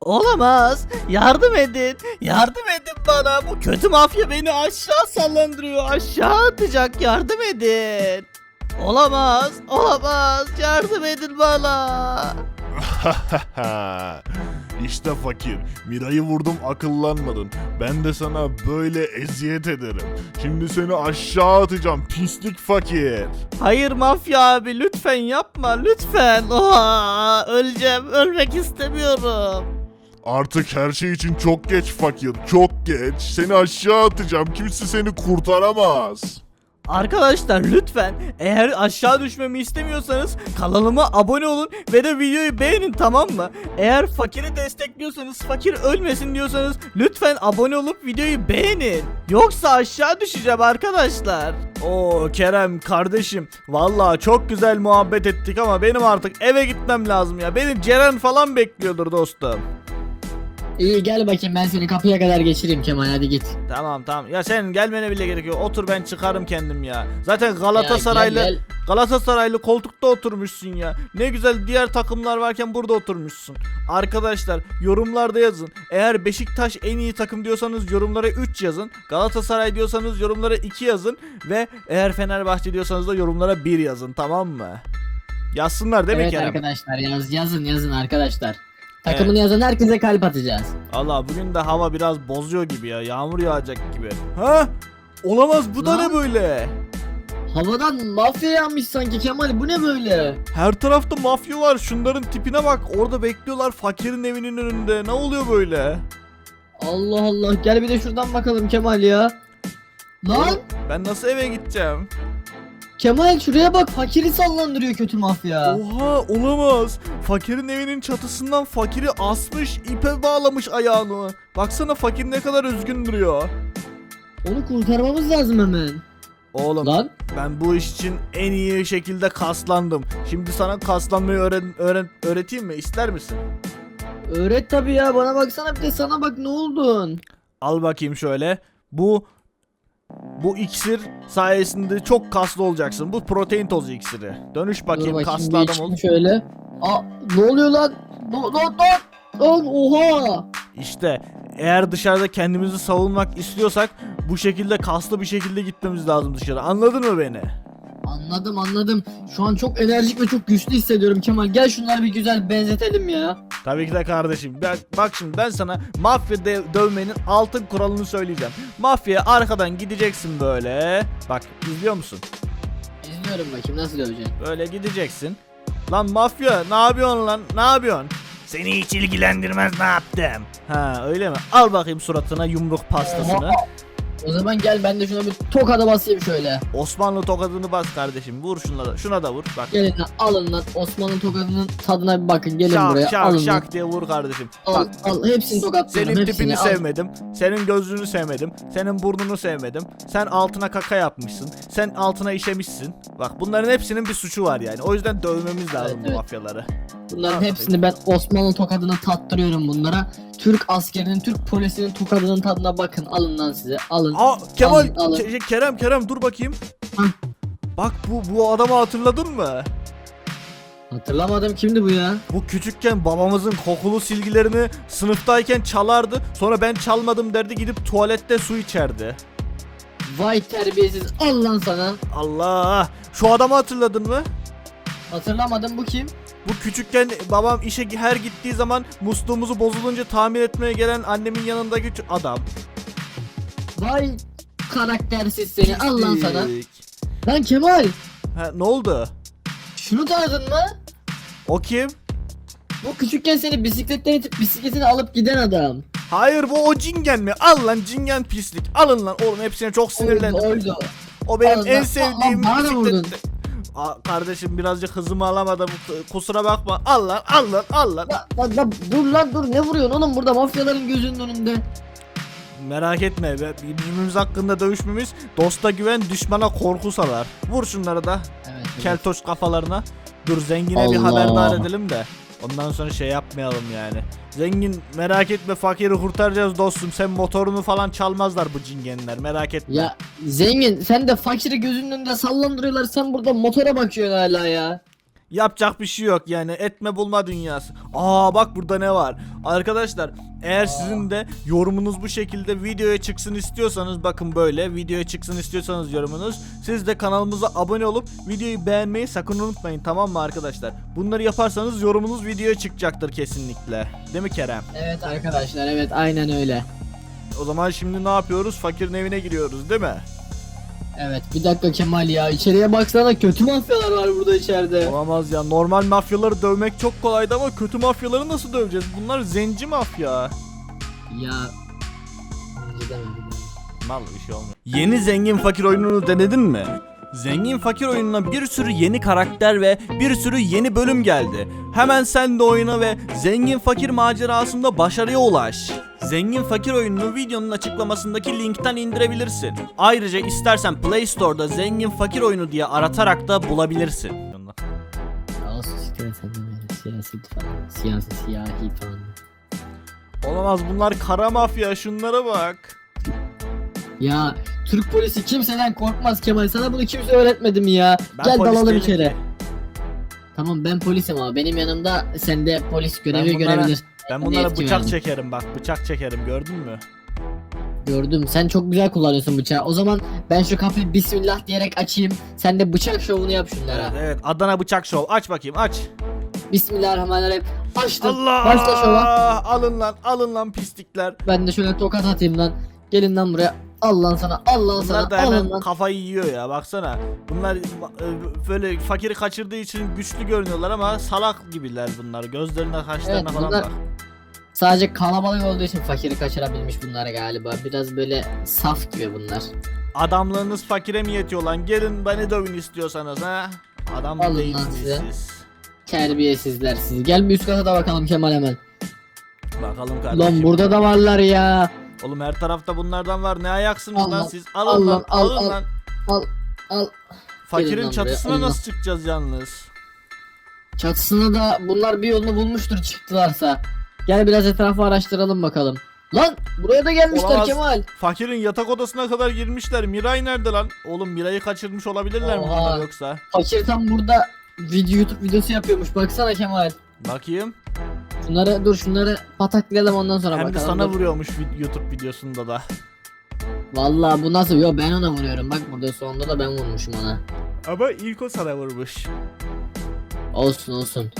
Olamaz. Yardım edin. Yardım edin bana. Bu kötü mafya beni aşağı sallandırıyor. Aşağı atacak. Yardım edin. Olamaz. Olamaz. Yardım edin bana. işte fakir. Miray'ı vurdum akıllanmadın. Ben de sana böyle eziyet ederim. Şimdi seni aşağı atacağım pislik fakir. Hayır mafya abi lütfen yapma lütfen. Oha, öleceğim. Ölmek istemiyorum. Artık her şey için çok geç fakir. Çok geç. Seni aşağı atacağım. Kimse seni kurtaramaz. Arkadaşlar lütfen eğer aşağı düşmemi istemiyorsanız kanalıma abone olun ve de videoyu beğenin tamam mı? Eğer fakiri destekliyorsanız fakir ölmesin diyorsanız lütfen abone olup videoyu beğenin. Yoksa aşağı düşeceğim arkadaşlar. Oo Kerem kardeşim vallahi çok güzel muhabbet ettik ama benim artık eve gitmem lazım ya. Beni Ceren falan bekliyordur dostum. İyi gel bakayım ben seni kapıya kadar geçireyim Kemal hadi git. Tamam tamam. Ya senin gelmene bile gerek yok. Otur ben çıkarım kendim ya. Zaten Galatasaraylı Ya gel, Galatasaraylı koltukta oturmuşsun ya. Ne güzel diğer takımlar varken burada oturmuşsun. Arkadaşlar yorumlarda yazın. Eğer Beşiktaş en iyi takım diyorsanız yorumlara 3 yazın. Galatasaray diyorsanız yorumlara 2 yazın ve eğer Fenerbahçe diyorsanız da yorumlara 1 yazın tamam mı? Yazsınlar değil mi evet Kerem? arkadaşlar yaz, yazın yazın arkadaşlar. Takımını yazan herkese kalp atacağız. Allah bugün de hava biraz bozuyor gibi ya. Yağmur yağacak gibi. Ha? Olamaz bu da Lan. ne böyle? Havadan mafya yanmış sanki Kemal bu ne böyle? Her tarafta mafya var. Şunların tipine bak. Orada bekliyorlar fakirin evinin önünde. Ne oluyor böyle? Allah Allah gel bir de şuradan bakalım Kemal ya. Lan Ben nasıl eve gideceğim? Kemal şuraya bak fakiri sallandırıyor kötü mafya. Oha olamaz. Fakirin evinin çatısından fakiri asmış, ipe bağlamış ayağını. Baksana fakir ne kadar üzgün duruyor. Onu kurtarmamız lazım hemen. Oğlum Lan ben bu iş için en iyi şekilde kaslandım. Şimdi sana kaslanmayı öğren, öğren, öğreteyim mi? İster misin? öğret tabi ya bana baksana bir de sana bak ne oldun? Al bakayım şöyle. Bu bu iksir sayesinde çok kaslı olacaksın. Bu protein tozu iksiri. Dönüş bakayım bakayım kaslı adam ol. şöyle. Aa ne oluyor lan? Lan lan lan. Lan oha. İşte eğer dışarıda kendimizi savunmak istiyorsak bu şekilde kaslı bir şekilde gitmemiz lazım dışarı. Anladın mı beni? Anladım anladım. Şu an çok enerjik ve çok güçlü hissediyorum Kemal. Gel şunları bir güzel benzetelim ya. Tabii ki de kardeşim. Bak, bak şimdi ben sana mafya de- dövmenin altın kuralını söyleyeceğim. Mafyaya arkadan gideceksin böyle. Bak izliyor musun? İzliyorum bakayım nasıl döveceksin. Böyle gideceksin. Lan mafya ne yapıyorsun lan? Ne yapıyorsun? Seni hiç ilgilendirmez ne yaptım. Ha öyle mi? Al bakayım suratına yumruk pastasını. O zaman gel ben de şuna bir tokada basayım şöyle. Osmanlı tokadını bas kardeşim. Vur şuna da. Şuna da vur. Bak. Gelin lan alın lan Osman'ın tokadının tadına bir bakın gelin şak buraya şak alın şak lan. diye vur kardeşim. Al Bak. al hepsini tokatlıyorum Senin hepsini tipini al. sevmedim. Senin gözlüğünü sevmedim. Senin burnunu sevmedim. Sen altına kaka yapmışsın. Sen altına işemişsin. Bak bunların hepsinin bir suçu var yani. O yüzden dövmemiz lazım Evet, bu evet. mafyaları. Bunların hepsini ben Osmanlı tokadını tattırıyorum bunlara. Türk askerinin, Türk polisinin tokadının tadına bakın. Alın lan size. Alın. Aa Kemal, Alın, alın. Ke- Kerem, Kerem dur bakayım. Hı. Bak bu bu adamı hatırladın mı? Hatırlamadım kimdi bu ya? Bu küçükken babamızın kokulu silgilerini sınıftayken çalardı. Sonra ben çalmadım derdi gidip tuvalette su içerdi. Vay terbiyesiz. Al lan sana. Allah! Şu adamı hatırladın mı? Hatırlamadım bu kim? Bu küçükken babam işe her gittiği zaman musluğumuzu bozulunca tamir etmeye gelen annemin yanındaki ç- adam. Vay karaktersiz seni. Al lan sana. Pislik. Lan Kemal. Ha, ne oldu? Şunu tanıdın mı? O kim? Bu küçükken seni bisikletten itip bisikletini alıp giden adam. Hayır bu o cingen mi? Al lan cingen pislik. Alın lan oğlum hepsine çok sinirlendim. Oydu, oydu. O benim Al en lan, sevdiğim al lan, bana da vurdun. Aa, kardeşim birazcık hızımı alamadım. Kusura bakma. Al lan al lan al lan. Lan, lan, dur lan dur ne vuruyorsun oğlum burada mafyaların gözünün önünde. Merak etme. be- Birbirimiz hakkında dövüşmemiz dosta güven düşmana korku salar. Vur şunları da. Evet. Keltoş kafalarına. Dur zengine bir Allah. haberdar edelim de. Ondan sonra şey yapmayalım yani. Zengin merak etme fakiri kurtaracağız dostum. Sen motorunu falan çalmazlar bu cingenler merak etme. Ya zengin sen de fakiri gözünün önünde sallandırıyorlar sen burada motora bakıyorsun hala ya. Yapacak bir şey yok yani etme bulma dünyası. Aa bak burada ne var. Arkadaşlar eğer sizin de yorumunuz bu şekilde videoya çıksın istiyorsanız bakın böyle videoya çıksın istiyorsanız yorumunuz siz de kanalımıza abone olup videoyu beğenmeyi sakın unutmayın tamam mı arkadaşlar? Bunları yaparsanız yorumunuz videoya çıkacaktır kesinlikle. Değil mi Kerem? Evet arkadaşlar evet aynen öyle. O zaman şimdi ne yapıyoruz? Fakirin evine giriyoruz değil mi? Evet bir dakika Kemal ya içeriye baksana kötü mafyalar var burada içeride. Olamaz ya. Normal mafyaları dövmek çok kolaydı ama kötü mafyaları nasıl döveceğiz? Bunlar zenci mafya. Ya. Mal bir şey olmuyor. Yeni zengin fakir oyununu denedin mi? Zengin fakir oyununa bir sürü yeni karakter ve bir sürü yeni bölüm geldi. Hemen sen de oyna ve zengin fakir macerasında başarıya ulaş. Zengin fakir oyununu videonun açıklamasındaki linkten indirebilirsin. Ayrıca istersen Play Store'da zengin fakir oyunu diye aratarak da bulabilirsin. Siyasi falan. Siyasi siyahi falan. Olamaz bunlar kara mafya şunlara bak. Ya Türk polisi kimseden korkmaz Kemal sana bunu kimse öğretmedi mi ya? Ben Gel polis dalalım değilim içeri. ki. Tamam ben polisim ama benim yanımda sen de polis görevi bunlara- görebilirsin. Ben bunlara bıçak çekerim bak bıçak çekerim gördün mü? Gördüm sen çok güzel kullanıyorsun bıçağı. O zaman ben şu kapıyı bismillah diyerek açayım. Sen de bıçak şovunu yap şunlara. Evet, evet Adana bıçak şov aç bakayım aç. Bismillahirrahmanirrahim. Açtım. Allah! Başla şova. Alın lan alın lan pislikler. Ben de şöyle tokat atayım lan. Gelin lan buraya. al lan sana. al lan Bunlar sana. da hemen lan. kafayı yiyor ya baksana. Bunlar e, böyle fakiri kaçırdığı için güçlü görünüyorlar ama salak gibiler bunlar. Gözlerine kaşlarına Evet, falan bunlar- bak. Sadece kalabalık olduğu için fakiri kaçırabilmiş bunlar galiba. Biraz böyle saf gibi bunlar. Adamlığınız fakire mi yetiyor lan? Gelin beni dövün istiyorsanız ha. Adam Alın değilsiniz size. siz. Terbiyesizler sizi. Gel bir üst kata da bakalım Kemal hemen. Bakalım kardeşim. Lan burada da varlar ya. Oğlum her tarafta bunlardan var. Ne ayaksınız Al lan lan, siz? Alın al lan, lan, al, alın al. lan. Al al. Fakirin lan buraya, çatısına al lan. nasıl çıkacağız yalnız? Çatısına da bunlar bir yolunu bulmuştur çıktılarsa. Gel biraz etrafı araştıralım bakalım. Lan buraya da gelmişler Olamaz. Kemal. Fakirin yatak odasına kadar girmişler. Miray nerede lan? Oğlum Miray'ı kaçırmış olabilirler mi Oha. bunlar yoksa? Fakir tam burada video YouTube videosu yapıyormuş. Baksana Kemal. Bakayım. Şunları dur şunları pataklayalım ondan sonra Hem de bakalım. sana Dur. vuruyormuş vid- YouTube videosunda da. Vallahi bu nasıl? Yo ben ona vuruyorum. Bak burada sonunda da ben vurmuşum ona. Ama ilk o sana vurmuş. Olsun olsun.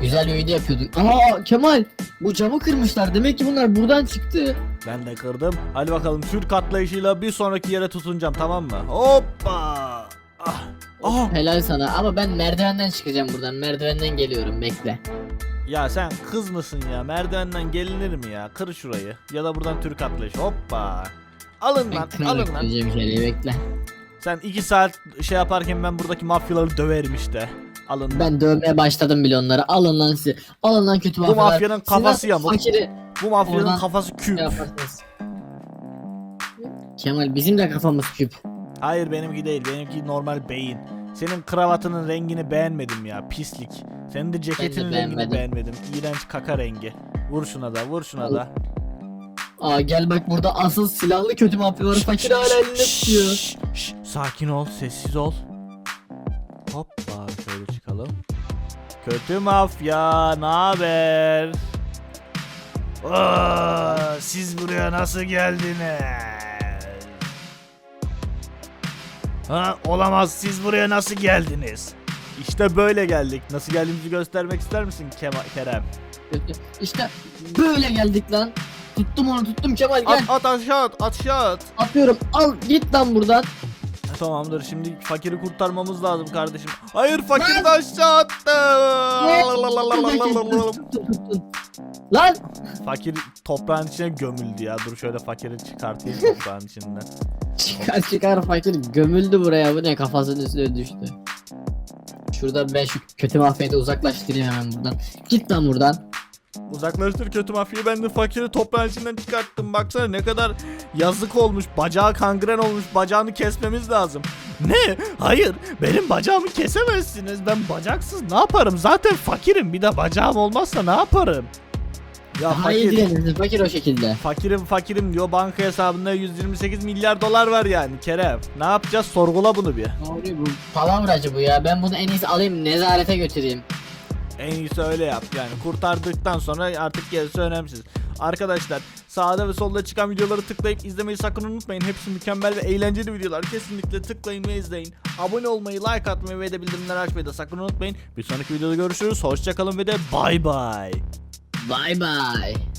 Güzel video yapıyorduk. Aa Kemal bu camı kırmışlar. Demek ki bunlar buradan çıktı. Ben de kırdım. Hadi bakalım Türk atlayışıyla bir sonraki yere tutunacağım tamam mı? Hoppa. Ah. Ah. Helal sana ama ben merdivenden çıkacağım buradan. Merdivenden geliyorum bekle. Ya sen kız mısın ya? Merdivenden gelinir mi ya? Kır şurayı. Ya da buradan Türk atlayışı. Hoppa. Alın Ben lan, alın lan. bekle. Sen iki saat şey yaparken ben buradaki mafyaları döverim işte. Alın. lan. Ben dövmeye başladım bile onları. Alın lan sizi. Alın lan kötü Bu mafyalar. mafyanın Siz kafası nasıl yamuk. Fakiri Bu mafyanın Oradan- kafası küp. şey yaparsınız. Kemal bizim de kafamız küp. Hayır benimki değil. Benimki normal beyin. Senin kravatının rengini beğenmedim ya. Pislik. Senin de ceketinin rengini beğenmedim. beğenmedim. İğrenç kaka rengi. Vur şuna da, vur şuna da. Aa gel bak burada asıl silahlı kötü mafya var. Fakir hala elinde tutuyor. Şşş, şşş, sakin ol, sessiz ol. Hoppa şöyle çıkalım. Kötü mafya, ne haber? Aa, Siz buraya nasıl geldiniz? Ha, olamaz. Siz buraya nasıl geldiniz? İşte böyle geldik. Nasıl geldiğimizi göstermek ister misin Kema- Kerem? İşte böyle geldik lan. Tuttum onu tuttum Kemal gel. At, at aşağı at, aşağı at. Atıyorum al git lan buradan. Tamamdır şimdi fakiri kurtarmamız lazım kardeşim. Hayır fakiri de aşağı attı. Lan Fakir toprağın içine gömüldü ya. Dur şöyle fakiri çıkartayım toprağın içinden. çıkar çıkar fakir gömüldü buraya bu ne kafasının üstüne düştü. Şurada ben şu kötü da uzaklaştırayım hemen buradan. Git lan buradan. Uzaklaştır kötü mafyayı ben de fakiri toprağın içinden çıkarttım. Baksana ne kadar yazık olmuş. Bacağı kangren olmuş. Bacağını kesmemiz lazım. Ne? Hayır. Benim bacağımı kesemezsiniz. Ben bacaksız ne yaparım? Zaten fakirim. Bir de bacağım olmazsa ne yaparım? Ya Daha iyi fakir. diyebilirsin fakir o şekilde. Fakirim fakirim diyor banka hesabında 128 milyar dolar var yani Kerem. Ne yapacağız sorgula bunu bir. Doğru bu palavracı bu ya. Ben bunu en iyisi alayım nezarete götüreyim. En iyisi öyle yap yani kurtardıktan sonra artık gerisi önemsiz. Arkadaşlar sağda ve solda çıkan videoları tıklayıp izlemeyi sakın unutmayın. Hepsi mükemmel ve eğlenceli videolar. Kesinlikle tıklayın ve izleyin. Abone olmayı, like atmayı ve de bildirimleri açmayı da sakın unutmayın. Bir sonraki videoda görüşürüz. Hoşçakalın ve de bay bay. Bye bye.